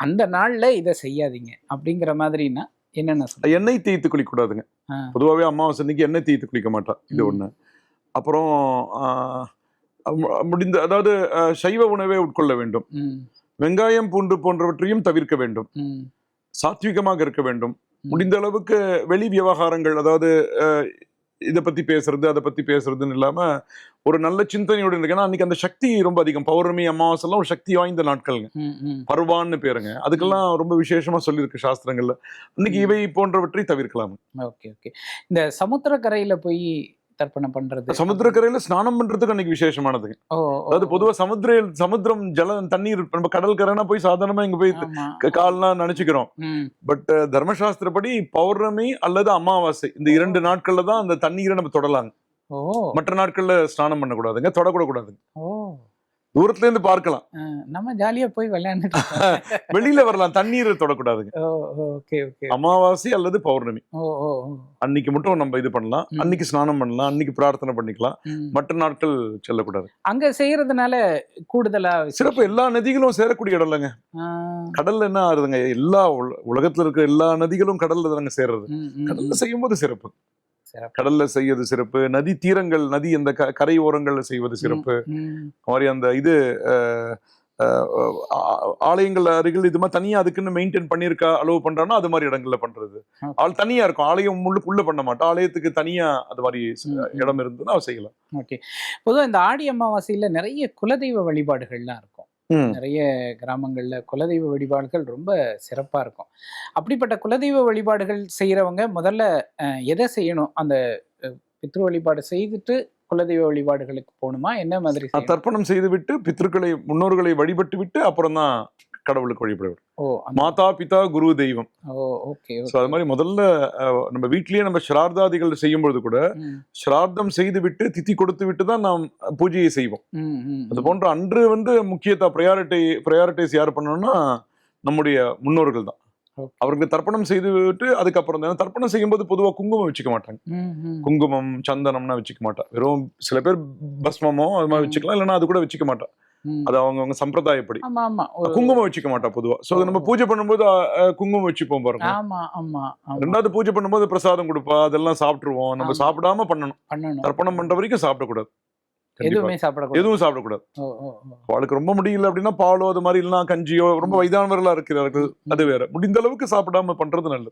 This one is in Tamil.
அந்த நாள்ல இதை செய்யாதீங்க அப்படிங்கிற மாதிரினா என்னென்ன எண்ணெய் தேய்த்து குளிக்கக்கூடாதுங்க. பொதுவாகவே அமாவாசை அன்னைக்கு எண்ணெய் தேய்த்து குளிக்க மாட்டா. இது. ஒண்ணு. அப்புறம் முடிந்த அதாவது சைவ உணவே உட்கொள்ள வேண்டும். வெங்காயம் பூண்டு போன்றவற்றையும் தவிர்க்க வேண்டும். சாத்விகமாக இருக்க வேண்டும். முடிந்த அளவுக்கு வெளி விவகாரங்கள் அதாவது இதை பத்தி பேசுறது அதை பத்தி பேசுறதுன்னு இல்லாம ஒரு நல்ல சிந்தனையோடு இருக்கு ஏன்னா அன்னைக்கு அந்த சக்தி ரொம்ப அதிகம். பௌர்ணமி அமாவாசை எல்லாம் ஒரு சக்தி வாய்ந்த நாட்கள்ங்க. பருவான்னு பேருங்க. அதுக்கெல்லாம் ரொம்ப விசேஷமா சொல்லியிருக்கு சாஸ்திரங்கள்ல. அன்னைக்கு. இவை போன்றவற்றை தவிர்க்கலாம் ஓகே ஓகே. இந்த சமுத்திரக்கரையில போய் தர்ப்பணம் பண்றது. சமுத்திரக்கரையில ஸ்நானம் பண்றதுக்கு அன்னைக்கு ஓ, அதாவது பொதுவா சமுத்திர சமுத்திரம் ஜலம் தண்ணீர் நம்ம கடல் கரைனா போய் சாதாரணமா இங்க போய் கால்லாம் நினைச்சுக்கிறோம். பட் தர்மசாஸ்திரப்படி பௌர்ணமி அல்லது அமாவாசை இந்த இரண்டு நாட்கள்ல தான் அந்த தண்ணீரை நம்ம தொடலாங்க. மற்ற நாட்கள்ல ஸ்நானம் பண்ணக்கூடாதுங்க தொடக்கூட கூடாதுங்க ஓ. தூரத்துல இருந்து பார்க்கலாம் நம்ம ஜாலியா போய் இருக்கோம். வெளியில வரலாம் தண்ணீரை தொடக்கூடாதுங்க அமாவாசை அல்லது பௌர்ணமி. அன்னைக்கு மட்டும் நம்ம இது பண்ணலாம். அன்னைக்கு ஸ்நானம் பண்ணலாம் அன்னைக்கு பிரார்த்தனை பண்ணிக்கலாம். மற்ற நாட்கள் செல்லக்கூடாது அங்க செய்யறதுனால கூடுதலா. சிறப்பு எல்லா நதிகளும் சேரக்கூடிய இடம் இல்லைங்க கடல்ல என்ன ஆறுதுங்க எல்லா உல- உலகத்துல இருக்க எல்லா நதிகளும் கடல்ல தாங்க சேர்றது கடல்ல ம். செய்யும்போது சிறப்பு சிறப்பு. கடல்ல செய்யறது சிறப்பு நதி தீரங்கள் நதி அந்த கரை ஓரங்கள்ல செய்வது சிறப்பு. மாதிரி அந்த இது ஆலயங்கள் அருகில் இது மாதிரி தனியா அதுக்குன்னு மெயின்டைன் பண்ணியிருக்கா அளவு பண்றான்னா அது மாதிரி இடங்கள்ல பண்றது. ஆள் தனியா இருக்கும். ஆலயம் முள்ளுக்குள்ள பண்ண மாட்டோம். ஆலயத்துக்கு தனியா அது மாதிரி. இடம் இருந்ததுன்னா செய்யலாம். ஓகே. பொதுவா இந்த ஆடி அமாவாசையில நிறைய குலதெய்வ வழிபாடுகள்லாம் இருக்கும். நிறைய கிராமங்கள்ல குலதெய்வ வழிபாடுகள் ரொம்ப சிறப்பா இருக்கும். அப்படிப்பட்ட குலதெய்வ வழிபாடுகள் செய்யறவங்க முதல்ல எதை செய்யணும்? அந்த பித்ரு வழிபாடு செய்துட்டு குலதெய்வ வழிபாடுகளுக்கு போகணுமா? என்ன மாதிரி? தர்ப்பணம் செய்து விட்டு பித்ருக்களை முன்னோர்களை வழிபட்டு விட்டு அப்புறம் தான் கடவுளுக்கு வழிபடுவார். மாதா பிதா குரு தெய்வம். ஸோ அது மாதிரி முதல்ல நம்ம வீட்லயே நம்ம ஸ்ரார்த்தாதிகள் செய்யும் பொழுது கூட ஸ்ரார்த்தம் செய்து விட்டு திதி கொடுத்து விட்டு தான் நாம் பூஜையை செய்வோம். அது போன்ற அன்று வந்து முக்கியத்தா ப்ரையாரிட்டி ப்ரையாரிட்டிஸ் யார் பண்ணணும்னா நம்முடைய முன்னோர்கள் தான். அவர்களுக்கு தர்ப்பணம் செய்து விட்டு அதுக்கப்புறம் தான். தர்ப்பணம் செய்யும்போது பொதுவாக குங்குமம் வச்சுக்க மாட்டாங்க. குங்குமம் சந்தனம்னா வச்சுக்க மாட்டா. வெறும் சில பேர் பஸ்மமோ அது மாதிரி. வச்சுக்கலாம். இல்லைன்னா அது கூட வச்சுக்க மாட்டா. அது அவங்கவங்க சம்பிரதாயப்படி. குங்குமம் வச்சுக்க மாட்டா பொதுவா. சோ நம்ம பூஜை பண்ணும்போது குங்குமம் வச்சுப்போம் பாருங்க. ரெண்டாவது பூஜை பண்ணும்போது பிரசாதம் கொடுப்பா அதெல்லாம் சாப்பிட்டுருவோம். நம்ம. சாப்பிடாம பண்ணணும். தர்ப்பணம் பண்ற வரைக்கும் சாப்பிடக்கூடாது. எதுவுமே சாப்பிடக்கூடாது. எதுவும் சாப்பிடக்கூடாது. அவளுக்கு ரொம்ப முடியல அப்படின்னா பாலோ அது மாதிரி இல்லைன்னா கஞ்சியோ ரொம்ப வயதானவர்களா இருக்கிறார்கள். அது வேற. முடிந்த அளவுக்கு சாப்பிடாம பண்றது நல்லது.